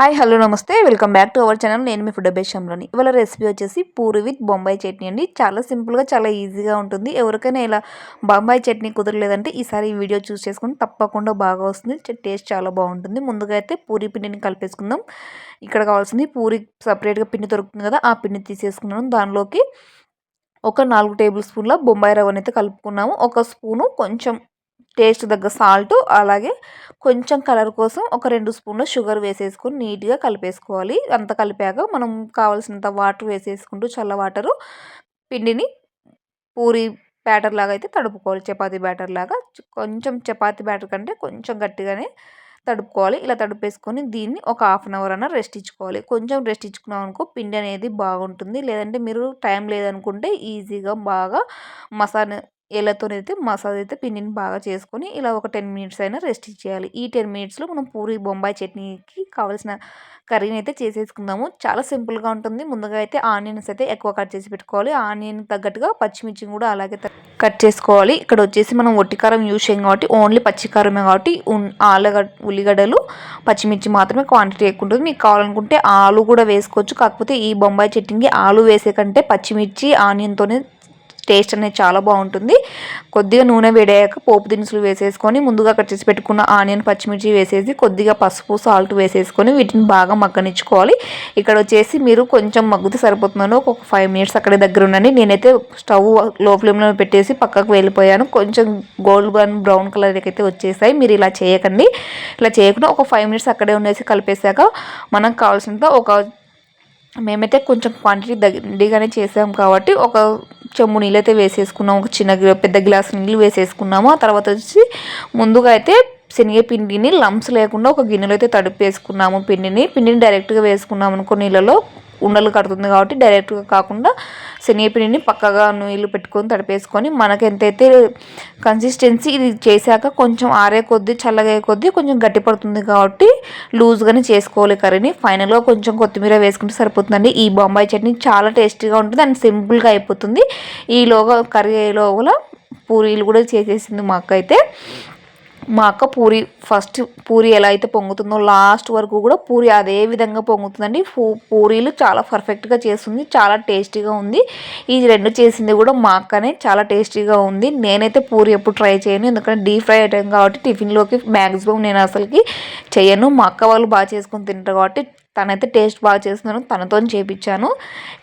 Hi hello నమస్తే. Welcome back to our channel. నేను మీ ఫుడ్ అభ్యాసంలోని ఇవాళ రెసిపీ వచ్చేసి పూరి విత్ బొంబాయి చట్నీ అండి. చాలా సింపుల్గా చాలా ఈజీగా ఉంటుంది. ఎవరికైనా ఇలా బొంబాయి చట్నీ కుదరలేదంటే ఈసారి ఈ వీడియో చూస్ చేసుకుని తప్పకుండా బాగా వస్తుంది. టేస్ట్ చాలా బాగుంటుంది. ముందుగా అయితే పూరి పిండిని కలిపేసుకుందాం. ఇక్కడ కావాల్సింది పూరి సపరేట్గా పిండి దొరుకుతుంది కదా ఆ పిండి తీసేసుకున్నాను. దానిలోకి ఒక నాలుగు టేబుల్ స్పూన్ల బొంబాయి రవ్వనైతే అయితే కలుపుకున్నాము. ఒక స్పూను కొంచెం టేస్ట్ తగ్గ సాల్ట్ అలాగే కొంచెం కలర్ కోసం ఒక రెండు స్పూన్ల షుగర్ వేసేసుకొని నీట్గా కలిపేసుకోవాలి. అంత కలిపాక మనం కావాల్సినంత వాటర్ వేసేసుకుంటూ చల్ల వాటరు పిండిని పూరి బ్యాటర్ లాగా అయితే తడుపుకోవాలి. చపాతి బ్యాటర్ లాగా. కొంచెం చపాతి బ్యాటర్ కంటే కొంచెం గట్టిగానే తడుపుకోవాలి. ఇలా తడుపేసుకొని దీన్ని ఒక హాఫ్ అన్ అవర్ అన్న రెస్ట్ ఇచ్చుకోవాలి. కొంచెం రెస్ట్ ఇచ్చుకున్నాం అనుకో పిండి అనేది బాగుంటుంది. లేదంటే మీరు టైం లేదనుకుంటే ఈజీగా బాగా మసాలా ఏళ్ళతోనైతే మసాలా అయితే పిండిని బాగా చేసుకొని ఇలా ఒక టెన్ మినిట్స్ అయినా రెస్ట్ ఇచ్చేయాలి. ఈ టెన్ మినిట్స్లో మనం పూరి బొంబాయి చట్నీకి కావాల్సిన కర్రీని అయితే చేసేసుకుందాము. చాలా సింపుల్గా ఉంటుంది. ముందుగా అయితే ఆనియన్స్ అయితే ఎక్కువ కట్ చేసి పెట్టుకోవాలి. ఆనియన్ తగ్గట్టుగా పచ్చిమిర్చి కూడా అలాగే కట్ చేసుకోవాలి. ఇక్కడ వచ్చేసి మనం ఒట్టికారం యూజ్ చేయం కాబట్టి ఓన్లీ పచ్చికారమే కాబట్టి ఆలుగడ్డ ఉల్లిగడ్డలు పచ్చిమిర్చి మాత్రమే క్వాంటిటీ ఎక్కువ ఉంటుంది. మీకు కావాలనుకుంటే ఆలు కూడా వేసుకోవచ్చు. కాకపోతే ఈ బొంబాయి చట్నీకి ఆలు వేసే కంటే పచ్చిమిర్చి ఆనియన్తోనే టేస్ట్ అనేది చాలా బాగుంటుంది. కొద్దిగా నూనె వేడాక పోపు దినుసులు వేసేసుకొని ముందుగా కట్ చేసి పెట్టుకున్న ఆనియన్ పచ్చిమిర్చి వేసేసి కొద్దిగా పసుపు సాల్ట్ వేసేసుకొని వీటిని బాగా మగ్గనిచ్చుకోవాలి. ఇక్కడ వచ్చేసి మీరు కొంచెం మగ్గుతే సరిపోతున్నాను ఒక ఫైవ్ మినిట్స్ అక్కడే దగ్గర ఉండండి. నేనైతే స్టవ్లో ఫ్లేమ్లో పెట్టేసి పక్కకు వెళ్ళిపోయాను. కొంచెం గోల్డ్ బ్రౌన్ కలర్ అయితే వచ్చేసాయి. మీరు ఇలా చేయకండి. ఇలా చేయకుండా ఒక ఫైవ్ మినిట్స్ అక్కడే ఉండేసి కలిపేశాక మనకు కావాల్సినంత ఒక మేమైతే కొంచెం క్వాంటిటీ దగ్గరగానే చేసాం కాబట్టి ఒక చెమ్ము నీళ్ళు అయితే వేసేసుకున్నాము ఒక చిన్న పెద్ద గ్లాస్ నీళ్ళు వేసేసుకున్నాము. ఆ తర్వాత వచ్చి ముందుగా అయితే శనగపిండిని లంప్స్ లేకుండా ఒక గిన్నెలో అయితే తడిపేసుకున్నాము పిండిని. పిండిని డైరెక్ట్గా వేసుకున్నాము అనుకో నీళ్ళలో ఉండలు కడుతుంది కాబట్టి డైరెక్ట్గా కాకుండా శనగపిండిని పక్కగా నీళ్ళు పెట్టుకొని తడిపేసుకొని మనకి ఎంతైతే కన్సిస్టెన్సీ ఇది చేశాక కొంచెం ఆరే కొద్దీ చల్లగా కొద్దీ కొంచెం గట్టి పడుతుంది కాబట్టి లూజ్గానే చేసుకోవాలి కర్రీని. ఫైనల్గా కొంచెం కొత్తిమీర వేసుకుంటే సరిపోతుందండి. ఈ బొంబాయి చట్నీ చాలా టేస్టీగా ఉంటుంది అండ్ సింపుల్గా అయిపోతుంది. ఈలోగా కర్రీ లోగా పూరీలు కూడా చేసేసింది మా అక్క అయితే మా అక్క పూరి ఫస్ట్ పూరి ఎలా అయితే పొంగుతుందో లాస్ట్ వరకు కూడా పూరి అదే విధంగా పొంగుతుందండి. పూరీలు చాలా పర్ఫెక్ట్గా చేస్తుంది చాలా టేస్టీగా ఉంది. ఈ రెండు చేసింది కూడా మా అక్కనే చాలా టేస్టీగా ఉంది. నేనైతే పూరి ఎప్పుడు ట్రై చేయను ఎందుకంటే డీప్ ఫ్రై ఐటమ్ కాబట్టి టిఫిన్లోకి మ్యాక్సిమం నేను అసలుకి చేయను మా అక్క వాళ్ళు బాగా చేసుకుని తింటారు కాబట్టి తనైతే టేస్ట్ బాగా చేస్తున్నాను తనతో చేయించాను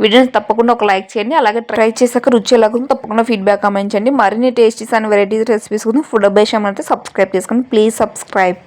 వీడియోని తప్పకుండా ఒక లైక్ చేయండి అలాగే ట్రై చేశాక రుచి ఎలాగో తప్పకుండా ఫీడ్బ్యాక్ కామెంట్ చేయండి. మరిన్ని టేస్టీస్ అండ్ వెరైటీస్ రెసిపీస్ కోసం ఫుడ్ అభేషం అయితే సబ్స్క్రైబ్ చేసుకోండి. Please subscribe